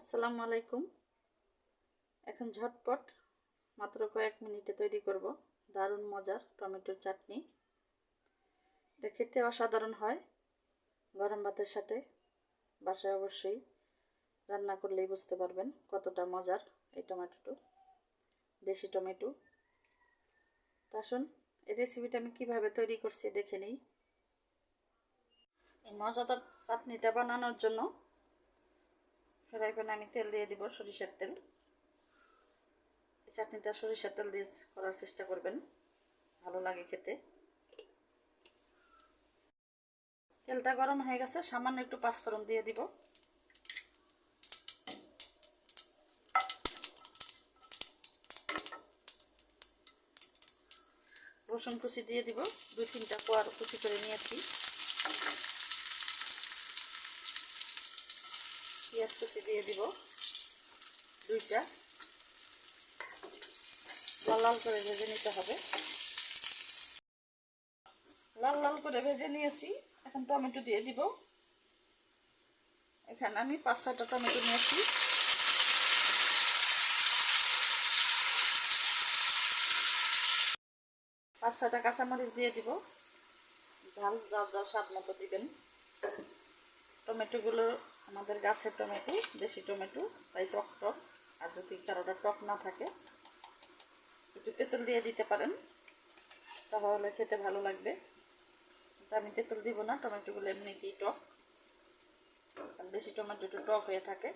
আসসালামু আলাইকুম। এখন ঝটপট মাত্র কয়েক মিনিটে তৈরি করব। দারুণ মজার টমেটোর চাটনি। এটা খেতে অসাধারণ হয়। গরম ভাতের সাথে বাসায় অবশ্যই রান্না করলেই বুঝতে পারবেন কতটা মজার এই টমেটোটো, দেশি টমেটো। তা আসুন, এই রেসিপিটা আমি কীভাবে তৈরি করছি দেখে নিই। এই মজাদার চাটনিটা বানানোর জন্য ফ্রাই প্যানে আমি তেল দিয়ে দিব সরিষার তেল। চাটনিটা সরিষার তেল দিয়ে করার চেষ্টা করবেন। ভালো লাগে খেতে। তেলটা গরম হয়ে গেছে, সামান্য একটু পাঁচফোড়ন দিয়ে দিব। রসুন কুচি দিয়ে দিব, দুই তিনটা কোয়ার কুচি করে নিয়েছি। পেঁয়াজ কুচি দিয়ে দিব। দুইটা। লাল লাল করে ভেজে নিতে হবে। লাল লাল করে ভেজে নিয়েছি। এখন টমেটো দিয়ে দিব। এখানে আমি পাঁচ ছটা টমেটো নিয়েছি। পাঁচ ছটা কাঁচামরিচ দিয়ে দিব। ঝাল ঝাল ঝাল স্বাদ মতো দিবেন। টমেটোগুলো আমাদের গাছের টমেটো, দেশি টমেটো, তাই টক টক। আর যদি কারোটা টক না থাকে, একটু তেঁতুল দিয়ে দিতে পারেন, তাহলে খেতে ভালো লাগবে। আমি তেঁতুল দিব না, টমেটোগুলো এমনিতেই টক। দেশি টমেটো একটু টক হয়ে থাকে।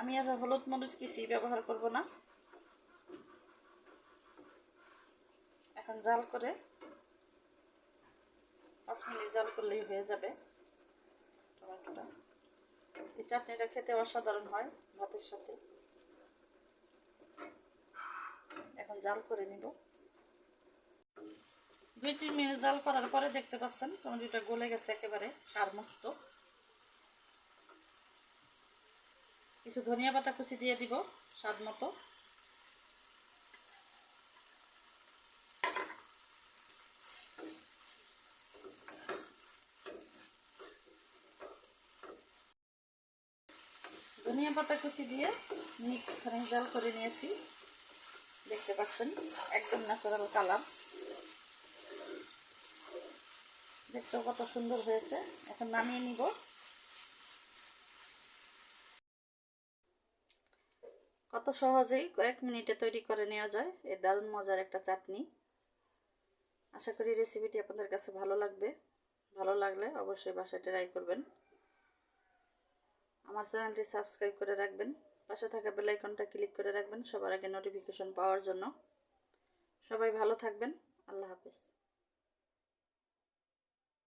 আমি আর হলুদ মরিচ কিছুই ব্যবহার করব না। এখন জাল করে পাঁচ মিনিট জাল করলেই হয়ে যাবে টমেটোটা। এই চাটনিটা খেতে অসাধারণ হয় ভাতের সাথে। এখন জাল করে নিব। দুই, তিন মিনিট জাল করার পরে দেখতে পাচ্ছেন টমেটোটা গলে গেছে একেবারে সার মুক্ত কিছু ধনিয়া পাতা কুচি দিয়ে দিব স্বাদ মতো। ধনিয়া পাতা কুচি দিয়ে মিক্স খানি জাল করে নিয়েছি। দেখতে পাচ্ছেন, একদম ন্যাচারাল কালার দেখতেও কত সুন্দর হয়েছে। এখন নামিয়ে নিব। কত সহজেই কয়েক মিনিটে তৈরি করে নেওয়া যায়। এই দারুণ মজার একটা চাটনি। আশা করি রেসিপিটি আপনাদের কাছে ভালো লাগবে। ভালো লাগলে অবশ্যই বাসায় ট্রাই করবেন। আমার চ্যানেলটি সাবস্ক্রাইব করে রাখবেন। পাশে থাকা বেলাইকনটা ক্লিক করে রাখবেন সবার আগে নোটিফিকেশন পাওয়ার জন্য। সবাই ভালো থাকবেন। আল্লাহ হাফিজ।